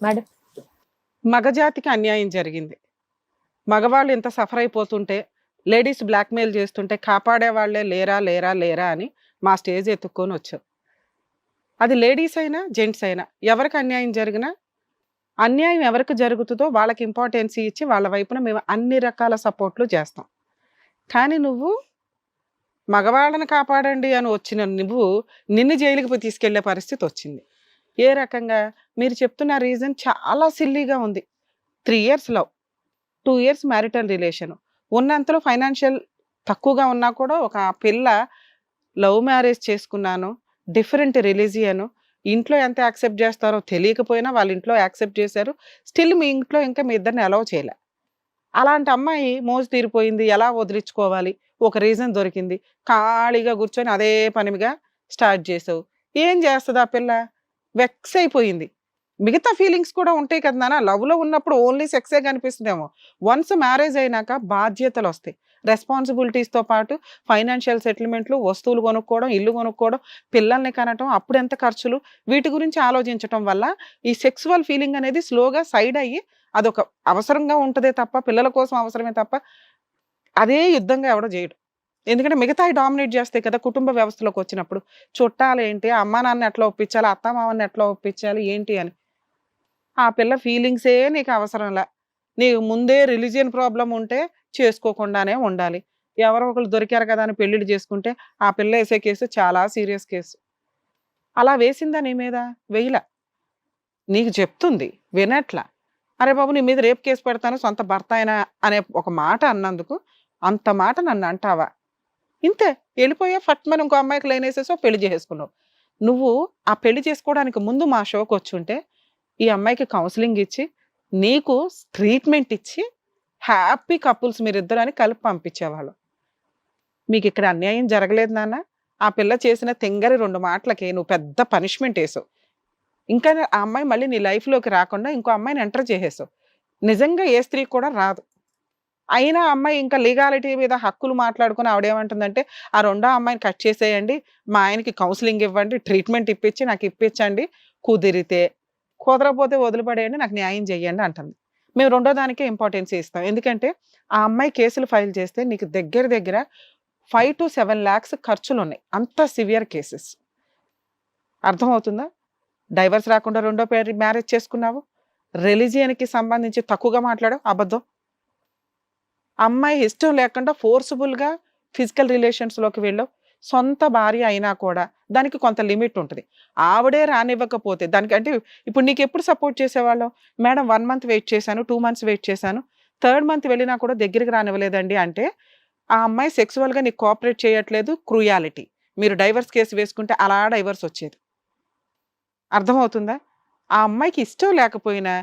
Madam? మగజాతికి అన్యాయం జరిగింది. మగవాళ్ళు ఇంత సఫర్ అయిపోతుంటే లేడీస్ బ్లాక్మెయిల్ చేస్తుంటే కాపాడే వాళ్ళే లేరా లేరా లేరా అని మా స్టేజ్ ఎత్తుక్కొని వచ్చాం. అది లేడీస్ అయినా జెంట్స్ అయినా ఎవరికి అన్యాయం జరిగినా అన్యాయం ఎవరికి జరుగుతుందో వాళ్ళకి ఇంపార్టెన్స్ ఇచ్చి వాళ్ళ వైపున మేము అన్ని రకాల సపోర్ట్లు చేస్తాం. కానీ నువ్వు మగవాళ్ళని కాపాడండి అని వచ్చిన నువ్వు నిన్ను జైలుకి పోయి తీసుకెళ్ళే పరిస్థితి వచ్చింది. ఏ రకంగా? మీరు చెప్తున్న రీజన్ చాలా సిల్లీగా ఉంది. Three years love two years marital relation. ఉన్నంతలో ఫైనాన్షియల్ తక్కువగా ఉన్నా కూడా ఒక పిల్ల లవ్ మ్యారేజ్ చేసుకున్నాను డిఫరెంట్ రిలీజియను. ఇంట్లో ఎంత యాక్సెప్ట్ చేస్తారో తెలియకపోయినా వాళ్ళ ఇంట్లో యాక్సెప్ట్ చేశారు. స్టిల్ మీ ఇంట్లో ఇంకా మీ ఇద్దరిని అలౌ చేయలే. అలాంటి అమ్మాయి మోజు తీరిపోయింది. ఎలా వదిలించుకోవాలి? ఒక రీజన్ దొరికింది. ఖాళీగా కూర్చొని అదే పనిగా స్టార్ట్ చేసావు. ఏం చేస్తుంది ఆ పిల్ల? వెక్స్ అయిపోయింది. మిగతా ఫీలింగ్స్ కూడా ఉంటాయి కదా నాన్న. లవ్లో ఉన్నప్పుడు ఓన్లీ సెక్సే కనిపిస్తుందేమో. వన్స్ మ్యారేజ్ అయినాక బాధ్యతలు వస్తాయి. రెస్పాన్సిబిలిటీస్తో పాటు ఫైనాన్షియల్ సెటిల్మెంట్లు వస్తువులు కొనుక్కోవడం ఇల్లు కొనుక్కోవడం పిల్లల్ని కనటం అప్పుడు ఎంత ఖర్చులు? వీటి గురించి ఆలోచించటం వల్ల ఈ సెక్సువల్ ఫీలింగ్ అనేది స్లోగా సైడ్ అయ్యి అదొక అవసరంగా ఉంటుందే తప్ప పిల్లల కోసం అవసరమే తప్ప అదే యుద్ధంగా ఎవడో చేయడు. ఎందుకంటే మిగతా డామినేట్ చేస్తాయి కదా కుటుంబ వ్యవస్థలోకి వచ్చినప్పుడు. చుట్టాలు ఏంటి? అమ్మా నాన్న ఎట్లా ఒప్పించాలి? అత్త మామని ఎట్లా ఒప్పించాలి? ఏంటి అని. ఆ పిల్ల ఫీలింగ్సే నీకు అవసరంలా నీకు ముందే రిలీజియన్ ప్రాబ్లం ఉంటే చేసుకోకుండానే ఉండాలి. ఎవరో ఒకరు దొరికారు కదా అని పెళ్ళిళ్ళు చేసుకుంటే ఆ పిల్ల వేసే కేసు చాలా సీరియస్ కేసు. అలా వేసిందా నీ మీద? వెయ్యిల నీకు చెప్తుంది వినట్లా. అరే బాబు నీ మీద రేపు కేసు పెడతాను సొంత భర్త అయినా అనే ఒక మాట అన్నందుకు అంత మాట నన్ను అంటావా? ఇంతే. వెళ్ళిపోయా ఫట్ మనం ఇంకో అమ్మాయికి లైన్ వేసేసో పెళ్ళి చేసుకున్నావు నువ్వు ఆ పెళ్ళి చేసుకోవడానికి ముందు మా షోకి వచ్చుంటే ఈ అమ్మాయికి కౌన్సిలింగ్ ఇచ్చి నీకు ట్రీట్మెంట్ ఇచ్చి హ్యాపీ కపుల్స్ మీరిద్దరు అని కలిపి పంపించేవాళ్ళు. మీకు ఇక్కడ అన్యాయం జరగలేదు నాన్న. ఆ పిల్ల చేసిన తెంగరి రెండు మాటలకి నువ్వు పెద్ద పనిష్మెంట్ వేసావు. ఇంకా ఆ అమ్మాయి మళ్ళీ నీ లైఫ్లోకి రాకుండా ఇంకో అమ్మాయిని ఎంటర్ చేసేసావు. నిజంగా ఏ స్త్రీ కూడా రాదు. అయినా అమ్మాయి ఇంకా లీగాలిటీ మీద హక్కులు మాట్లాడుకుని ఆవిడేమంటుందంటే ఆ రెండో అమ్మాయిని కట్ చేసేయండి మా ఆయనకి కౌన్సిలింగ్ ఇవ్వండి ట్రీట్మెంట్ ఇప్పించి నాకు ఇప్పించండి కుదిరితే కుదరపోతే వదిలిపడేయండి నాకు న్యాయం చేయండి అంటుంది. మేము రెండో దానికే ఇంపార్టెన్స్ ఇస్తాం. ఎందుకంటే ఆ అమ్మాయి కేసులు ఫైల్ చేస్తే నీకు దగ్గర దగ్గర ఫైవ్ టు సెవెన్ ల్యాక్స్ ఖర్చులు ఉన్నాయి అంత సివియర్ కేసెస్. అర్థమవుతుందా? డైవర్స్ రాకుండా రెండో పేరు మ్యారేజ్ చేసుకున్నావు? రిలీజియన్కి సంబంధించి తక్కువగా మాట్లాడావు? అబద్ధం. అమ్మాయి ఇష్టం లేకుండా ఫోర్సుబుల్గా ఫిజికల్ రిలేషన్స్లోకి వెళ్ళవు. సొంత భార్య అయినా కూడా దానికి కొంత లిమిట్ ఉంటుంది. ఆవిడే రానివ్వకపోతే దానికి అంటే ఇప్పుడు నీకు ఎప్పుడు సపోర్ట్ చేసేవాళ్ళం? మేడం వన్ మంత్ వెయిట్ చేశాను టూ మంత్స్ వెయిట్ చేశాను. థర్డ్ మంత్ వెళ్ళినా కూడా దగ్గరికి రానివ్వలేదండి అంటే ఆ అమ్మాయి సెక్సువల్గా నీకు కోఆపరేట్ చేయట్లేదు క్రూయాలిటీ మీరు డైవర్స్ కేసు వేసుకుంటే అలా డైవర్స్ వచ్చేది. అర్థమవుతుందా? ఆ అమ్మాయికి ఇష్టం లేకపోయినా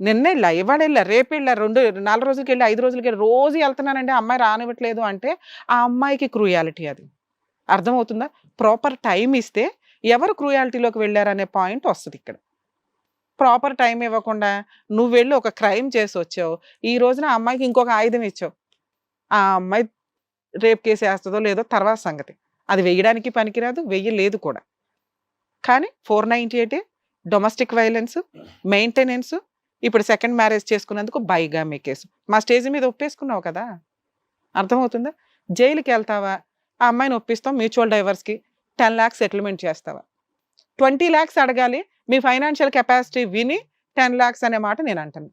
నిన్నెళ్ళా ఇవాళ వెళ్ళా రేపు వెళ్ళా రెండు నాలుగు రోజులకి వెళ్ళి ఐదు రోజులకి వెళ్ళి రోజు వెళ్తున్నానండి ఆ అమ్మాయి రానివ్వట్లేదు అంటే ఆ అమ్మాయికి క్రూయాలిటీ అది. అర్థమవుతుందా? ప్రాపర్ టైం ఇస్తే ఎవరు క్రూయాలిటీలోకి వెళ్ళారనే పాయింట్ వస్తుంది ఇక్కడ. ప్రాపర్ టైం ఇవ్వకుండా నువ్వు వెళ్ళి ఒక క్రైమ్ చేసి వచ్చావు ఈ రోజున ఆ అమ్మాయికి ఇంకొక ఆయుధం ఇచ్చావు. ఆ అమ్మాయి రేప్ కేసు వేస్తుందో లేదో తర్వాత సంగతి. అది వెయ్యడానికి పనికిరాదు వెయ్యలేదు కూడా. కానీ four ninety eight A domestic violence maintenance ఇప్పుడు సెకండ్ మ్యారేజ్ చేసుకున్నందుకు బైగామి కేసు మా స్టేజ్ మీద ఒప్పేసుకున్నావు కదా? అర్థమవుతుందా? జైలుకి వెళ్తావా ఆ అమ్మాయిని ఒప్పిస్తాం మ్యూచువల్ డైవర్స్కి టెన్ ల్యాక్స్ సెటిల్మెంట్ చేస్తావా? ట్వంటీ ల్యాక్స్ అడగాలి మీ ఫైనాన్షియల్ కెపాసిటీ విని టెన్ ల్యాక్స్ అనే మాట నేను అంటాను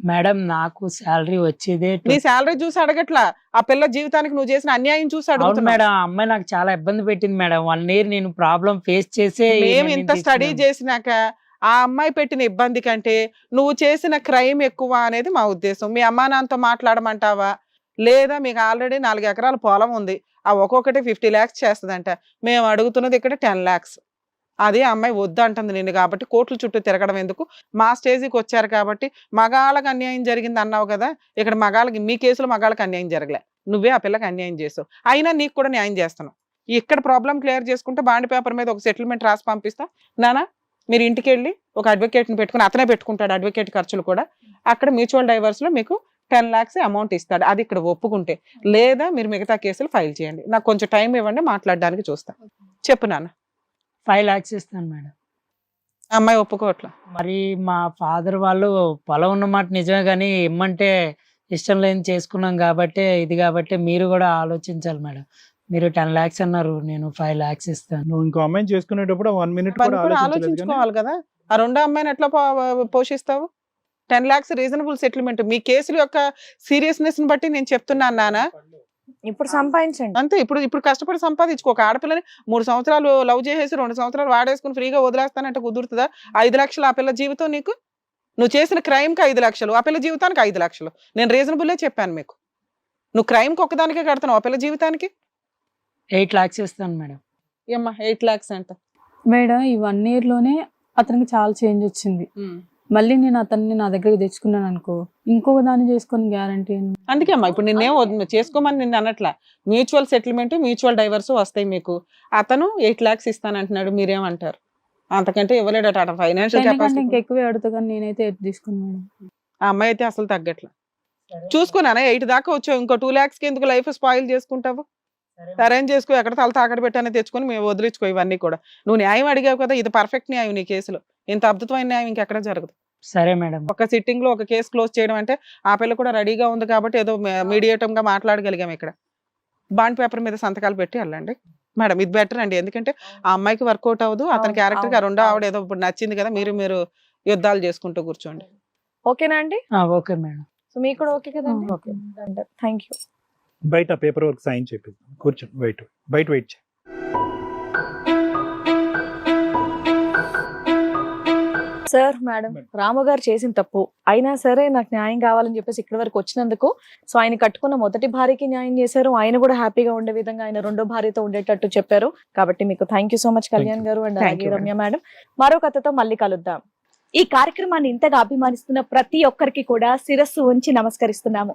మేడం నాకు శాలరీ వచ్చేదే నీ శాలరీ చూసి అడగట్లా. ఆ పిల్ల జీవితానికి నువ్వు చేసిన అన్యాయం చూసి అడుగుతున్నా మేడం ఆ అమ్మాయి నాకు చాలా ఇబ్బంది పెట్టింది మేడం. వన్ ఇయర్ నేను ప్రాబ్లం ఫేస్ చేసే మేము ఇంత స్టడీ. చేసినాక ఆ అమ్మాయి పెట్టిన ఇబ్బంది కంటే నువ్వు చేసిన క్రైమ్ ఎక్కువ అనేది మా ఉద్దేశం. మీ అమ్మా నాన్నతో మాట్లాడమంటావా? లేదా మీకు ఆల్రెడీ నాలుగు ఎకరాల పొలం ఉంది. ఆ ఒక్కొక్కటి ఫిఫ్టీ ల్యాక్స్ చేస్తుందంట. మేము అడుగుతున్నది ఇక్కడ టెన్ ల్యాక్స్. అదే అమ్మాయి వద్దు అంటుంది నిన్ను కాబట్టి కోట్ల చుట్టూ తిరగడం ఎందుకు? మా స్టేజీకి వచ్చారు కాబట్టి మగాళ్ళకి అన్యాయం జరిగింది అన్నావు కదా? ఇక్కడ మగాళ్ళకి మీ కేసులో మగాళ్ళకి అన్యాయం జరగలే. నువ్వే ఆ పిల్లకి అన్యాయం చేసావు. అయినా నీకు కూడా న్యాయం చేస్తున్నావు ఇక్కడ ప్రాబ్లం క్లియర్ చేసుకుంటే బాండ్ పేపర్ మీద ఒక సెటిల్మెంట్ రాసి పంపిస్తా. నానా? మీరు ఇంటికి వెళ్ళి ఒక అడ్వకేట్ని పెట్టుకుని అతనే పెట్టుకుంటాడు అడ్వకేట్ ఖర్చులు కూడా. అక్కడ మ్యూచువల్ డైవర్స్లో మీకు టెన్ ల్యాక్స్ అమౌంట్ ఇస్తాడు. అది ఇక్కడ ఒప్పుకుంటే. లేదా మీరు మిగతా కేసులు ఫైల్ చేయండి. నాకు కొంచెం టైం ఇవ్వండి మాట్లాడడానికి చూస్తా. చెప్పు నాన్న. ఫైవ్ లాక్స్ ఇస్తాను మేడం. అమ్మాయి ఒప్పుకోవట్లా? మరి మా ఫాదర్ వాళ్ళు పొలం ఉన్నమాట నిజమే కానీ ఇమ్మంటే ఇష్టం లేని చేసుకున్నాం కాబట్టి ఇది కాబట్టి మీరు కూడా ఆలోచించాలి మేడం. మీరు టెన్ లాక్స్ అన్నారు నేను ఫైవ్ లాక్స్ ఇస్తాను. నువ్వు ఇంకో అమ్మాయిని చేసుకునేటప్పుడు వన్ మినిట్ కూడా ఆలోచించుకోవాలి కదా. ఆ రెండో అమ్మాయిని ఎట్లా పో- పోషిస్తావు? టెన్ లాక్స్ రీజనబుల్ సెటిల్మెంట్ మీ కేసుల యొక్క సీరియస్నెస్ని బట్టి నేను చెప్తున్నాను నాన్న ఇప్పుడు సంపాదించండి. అంతే ఇప్పుడు ఇప్పుడు కష్టపడి సంపాదించుకో. ఒక ఆడపిల్లని మూడు సంవత్సరాలు లవ్ చేసేసి రెండు సంవత్సరాలు వాడేసుకుని ఫ్రీగా వదిలేస్తానంటే కుదురుతుందా? ఐదు లక్షలు ఆ పిల్ల జీవితం నీకు? నువ్వు చేసిన crime కి ఐదు లక్షలు ఆ పిల్ల జీవితానికి ఐదు లక్షలు. నేను రీజనబుల్లే చెప్పాను మీకు. నువ్వు crime కి ఒక్కదానికే కడతావు ఆ పిల్ల జీవితానికి? ఎయిట్ లాక్స్ ఇస్తాను మేడం. ఏమ్మా ఎయిట్ లాక్స్ అంట? మేడం ఈ వన్ ఇయర్లోనే అతనికి చాలా చేంజ్ వచ్చింది. మళ్ళీ నేను అతన్ని నా దగ్గరికి తెచ్చుకున్నాను అనుకో ఇంకొక దాన్ని చేసుకొని గ్యారంటీ అందుకే అమ్మా ఇప్పుడు నిన్నేం వద్దు చేసుకోమని నిన్ను అనట్లా. మ్యూచువల్ సెటిల్మెంట్ మ్యూచువల్ డైవర్స్ వస్తాయి మీకు. అతను ఎయిట్ లాక్స్ ఇస్తానంటున్నాడు మీరేమంటారు? అంతకంటే ఇవ్వలేడట అట ఫైనాన్షియల్ కెపాసిటీ ఇంకెక్కువే అడుగుతా కానీ నేనైతే ఎటు తీసుకున్నాను మేడం. ఆ అమ్మాయి అయితే అసలు తగ్గట్లా. చూసుకున్నానా ఎయిట్ దాకా వచ్చావు ఇంకో టూ ల్యాక్స్కి ఎందుకు లైఫ్ స్పాయిల్ చేసుకుంటావు? అరేంజ్ చేసుకో ఎక్కడ తల తాకడ పెట్టానో తెచ్చుకొని మేము వదిలించుకో ఇవన్నీ కూడా. నువ్వు న్యాయం అడిగావు కదా ఇది పర్ఫెక్ట్ న్యాయం నీ కేసులో. ఇంత అద్భుతమైన న్యాయం ఇంకెక్కడ జరగదు. సరే మేడం. ఒక సిట్టింగ్లో ఒక కేసు క్లోజ్ చేయడం అంటే ఆ పిల్ల కూడా రెడీగా ఉంది కాబట్టి ఏదో మీడియేటం గా మాట్లాడగలిగాం ఇక్కడ. బాండ్ పేపర్ మీద సంతకాలు పెట్టి వెళ్ళండి. మేడం ఇది బెటర్ అండి. ఎందుకంటే ఆ అమ్మాయికి వర్కౌట్ అవ్వదు అతని క్యారెక్టర్గా రెండో. ఆవిడ ఏదో ఇప్పుడు నచ్చింది కదా మీరు మీరు యుద్ధాలు చేసుకుంటూ కూర్చోండి. ఓకేనా అండి? ఆ, ఓకే మేడం. సో మీకు కూడా ఓకే కదండి? ఓకే. థ్యాంక్ యూ బయట పేపర్ వర్క్ సైన్ చేపిస్తాం కూర్చొని బయట బయట వెయిట్ చేయి. సార్ మేడం రాము గారు చేసిన తప్పు. అయినా సరే నాకు న్యాయం కావాలని చెప్పేసి ఇక్కడి వరకు వచ్చినందుకు సో ఆయన కట్టుకున్న మొదటి భార్యకి న్యాయం చేశారు. ఆయన కూడా హ్యాపీగా ఉండే విధంగా ఆయన రెండో భార్యతో ఉండేటట్టు చెప్పారు. కాబట్టి మీకు thank you so much Kalyan గారు అండ్ అలాగే రమ్య మేడం. మరో కథతో మళ్ళీ కలుద్దాం. ఈ కార్యక్రమాన్ని ఇంతగా అభిమానిస్తున్న ప్రతి ఒక్కరికి కూడా శిరస్సు ఉంచి నమస్కరిస్తున్నాము.